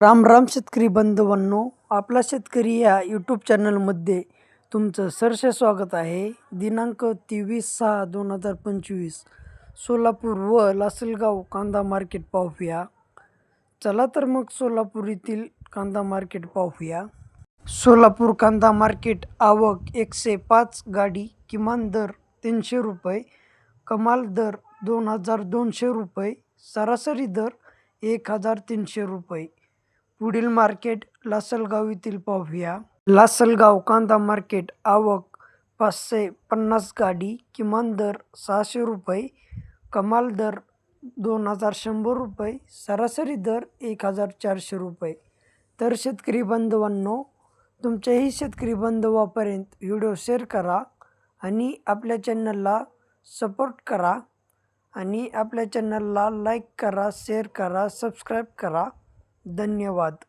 राम राम शेतकरी बंधवांनो आपला शेतकरी या यूट्यूब चॅनलमध्ये तुमचं सरस स्वागत आहे. दिनांक तेवीस सहा दोन हजार पंचवीस सोलापूर व लासलगाव कांदा मार्केट पाहूया. चला तर मग सोलापूर येथील कांदा मार्केट पाहूया. सोलापूर कांदा मार्केट आवक एकशे पाच गाडी किमान दर तीनशे रुपये कमाल दर दोन हजार दोनशे रुपये सरासरी दर एक हजार तीनशे रुपये. पुढील मार्केट लासलगाव येथील पाहूया. लासलगाव कांदा मार्केट आवक पाचशे पन्नास गाडी किमान दर सहाशे रुपये कमाल दर दोन हजार शंभर रुपये सरासरी दर एक हजार चारशे रुपये. तर शेतकरी बांधवांनो तुमच्याही शेतकरी बांधवापर्यंत व्हिडिओ शेअर करा आणि आपल्या चॅनलला सपोर्ट करा आणि आपल्या चॅनलला लाईक करा शेअर करा सबस्क्राईब करा. धन्यवाद.